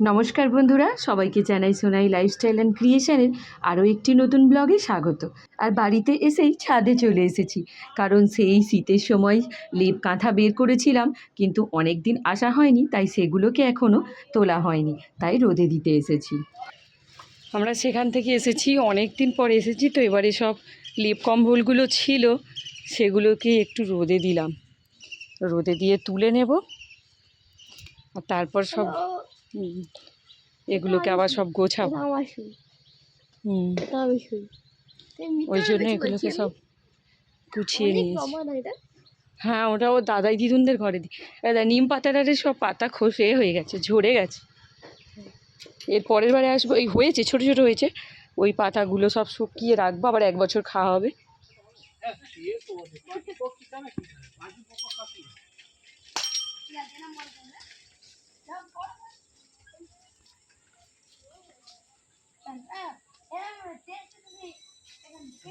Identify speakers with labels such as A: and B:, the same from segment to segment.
A: নমস্কার বন্ধুরা, সবাইকে জানাই সোনাই লাইফস্টাইল অ্যান্ড ক্রিয়েশনের আরও একটি নতুন ব্লগে স্বাগত। আর বাড়িতে এসেই ছাদে চলে এসেছি, কারণ সেই শীতের সময় লেপ কাঁথা বের করেছিলাম, কিন্তু অনেক দিন আসা হয়নি, তাই সেগুলোকে এখনও তোলা হয়নি, তাই রোদে দিতে এসেছি। আমরা সেখান থেকে এসেছি অনেক দিন পরে এসেছি, তো এবারে সব লেপ কম্বলগুলো ছিল, সেগুলোকে একটু রোদে দিলাম। রোদে দিয়ে তুলে নেব, আর তারপর সব এগুলোকে আবার সব গোছাবো। হুম। ওই জন্য এগুলোকে সব গুছিয়ে নিয়েছি। হ্যাঁ ওটা ও দাদাই দিদুনদের ঘরে দিই দাদা নিম পাতাটারে সব পাতা খসে হয়ে গেছে ঝরে গেছে। এর পরের বারে আসব এই হয়েছে ছোট ছোট হয়েছে। ওই পাতাগুলো সব শুকিয়ে রাখব আবার এক বছর খাওয়া হবে।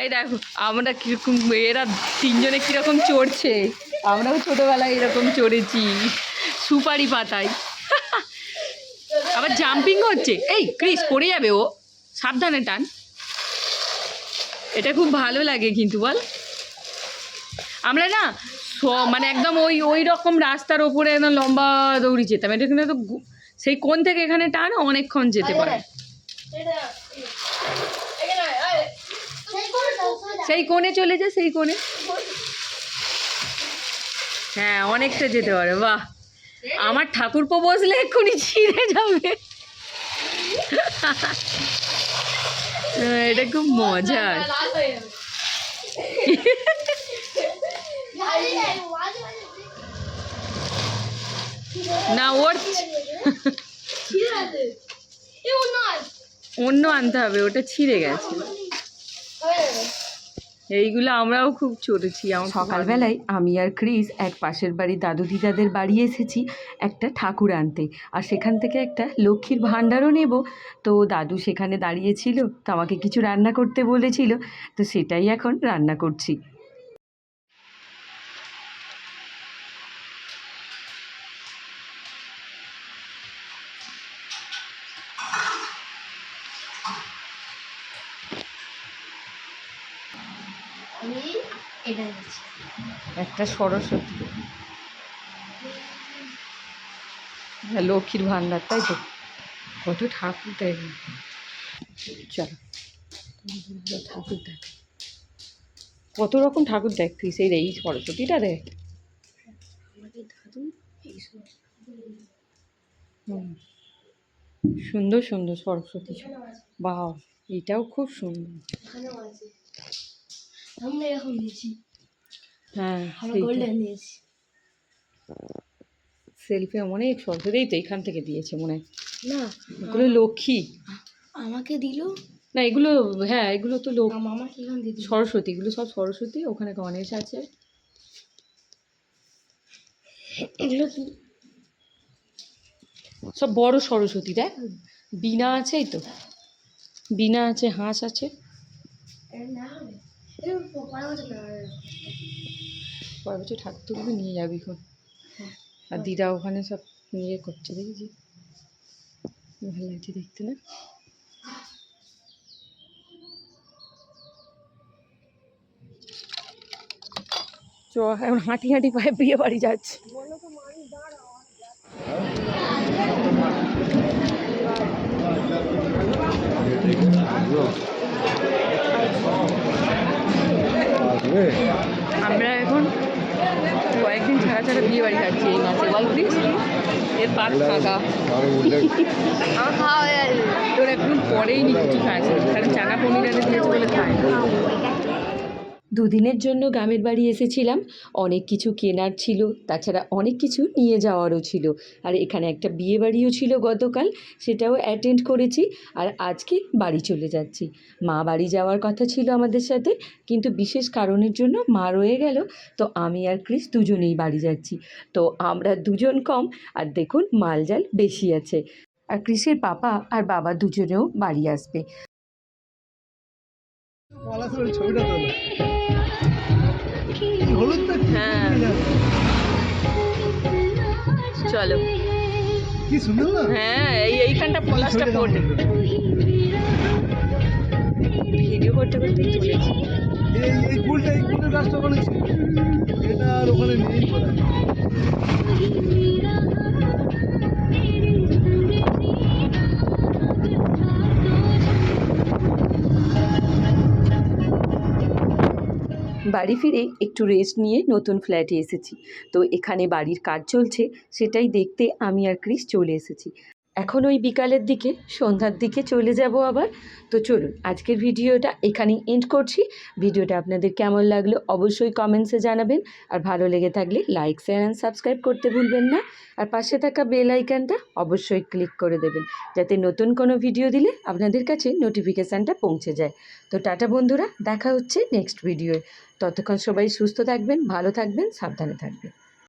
A: এই দেখো আমরা কীরকম এরা তিনজনে কীরকম চড়ছে। আমরাও ছোটোবেলায় এরকম চড়েছি সুপারি পাতায়। আবার জাম্পিং হচ্ছে। এই ক্রিস পড়ে যাবে ও। সাবধানে টান। এটা খুব ভালো লাগে কিন্তু বল। আমরা না স- মানে একদম ওই ওই রকম রাস্তার ওপরে একদম লম্বা দৌড়ি যেতাম। এটা কিন্তু তো সেই কোন থেকে এখানে টান অনেকক্ষণ যেতে পারে। সেই কোণে চলে যায় সেই কোণে। হ্যাঁ অনেকটা যেতে পারে বাহ। আমার ঠাকুরপো বসলে এক্ষুনি ছিঁড়ে যাবে। এটা খুব মজার। না ওর অন্য আনতে হবে ওটা ছিঁড়ে গেছে। এইগুলো আমরাও খুব চড়েছি সকালবেলায় আমি আর ক্রিস এক পাশের বাড়ি দাদু দিদাদের বাড়ি এসেছি একটা ঠাকুর আনতে। আর সেখান থেকে একটা লক্ষ্মীর ভাণ্ডারও নেব। তো দাদু সেখানে দাঁড়িয়েছিল তো আমাকে কিছু রান্না করতে বলেছিল তো সেটাই এখন রান্না করছি
B: আমি এটা নিচ্ছি
A: একটা সরস্বতী। হ্যাঁ লক্ষ্মীর ভান্ডার তাই তো? কত ঠাকুর দেয়। চলো। ঠাকুর দেখ। কত রকম ঠাকুর দেখ তুই সেই এই সরস্বতীটা দেখ। সুন্দর সুন্দর সরস্বতী। বাহ, এটাও খুব সুন্দর।
B: আমরা এখন নিয়েছি
A: হ্যাঁ
B: নিয়েছি
A: সেলফি অনেক সরস্বতী তো এখান থেকে দিয়েছে মনে হয়
B: না
A: এগুলো লক্ষ্মী
B: আমাকে দিল
A: না এগুলো হ্যাঁ এগুলো তো লোক সরস্বতী এগুলো সব সরস্বতী ওখানে গণেশ আছে
B: এগুলো কি
A: সব বড় সরস্বতী দেখ বিনা আছে এই তো বিনা আছে হাঁস আছে
B: না
A: পরের বছর ঠাকুর তুলবে নিয়ে যাবি এখন। আর দিদা ওখানে সব ইয়ে করছে দেখেছি? ভালো লাগছে দেখতে না? চ এখন হাঁটি হাঁটি পায়ে বিয়ে বাড়ি যাচ্ছে। আমরা এখন কয়েকদিন ছাড়া ছাড়া বিয়ে বাড়ি যাচ্ছি এই মাসে বল প্লিজ এর পাক ফাঁকা।
B: আমার খাওয়া হয়ে
A: তোর একদিন পরেই নি কিছু খাইছে কারণ চানা পনির দিয়েছে বলে দুদিনের জন্য গ্রামের বাড়ি এসেছিলাম। অনেক কিছু কেনার ছিল, তাছাড়া অনেক কিছু নিয়ে যাওয়ারও ছিল। আর এখানে একটা বিয়ে বাড়িও ছিল গতকাল, সেটাও অ্যাটেন্ড করেছি আর আজকে বাড়ি চলে যাচ্ছি। মা বাড়ি যাওয়ার কথা ছিল আমাদের সাথে, কিন্তু বিশেষ কারণের জন্য মা রয়ে গেল, তো আমি আর ক্রিস দুজনেই বাড়ি যাচ্ছি। তো আমরা দুজন কম, আর দেখুন মালজাল বেশি আছে। আর ক্রিসের পাপা আর বাবা দুজনেও বাড়ি আসবে। চলো।
C: কি সুন্দর না?
A: হ্যাঁ এই এইখানটা পলাশটা পড়ে। ভিডিও করতে করতে চলেছি
C: এই এই ফুলটা এই ফুলের গাছটা ওখানে এটা আর
A: বাড়ি ফিরে একটু রেস্ট নিয়ে নতুন ফ্ল্যাটে এসেছি। তো এখানে বাড়ির কাজ চলছে, সেটাই দেখতে আমি আর ক্রিস চলে এসেছি। এখন ওই বিকালের দিকে, সন্ধ্যার দিকে চলে যাব আবার। তো চলুন, আজকের ভিডিওটা এখানেই এন্ড করছি। ভিডিওটা আপনাদের কেমন লাগল অবশ্যই কমেন্টসে জানাবেন। আর ভালো লেগে থাকলে লাইক শেয়ার অ্যান্ড সাবস্ক্রাইব করতে ভুলবেন না। আর পাশে থাকা বেল আইকনটা অবশ্যই ক্লিক করে দেবেন, যাতে নতুন কোনো ভিডিও দিলে আপনাদের কাছে নোটিফিকেশানটা পৌঁছে যায়। তো টাটা বন্ধুরা, দেখা হচ্ছে নেক্সট ভিডিওয় ততক্ষণ সবাই সুস্থ থাকবেন, ভালো থাকবেন, সাবধানে থাকবেন।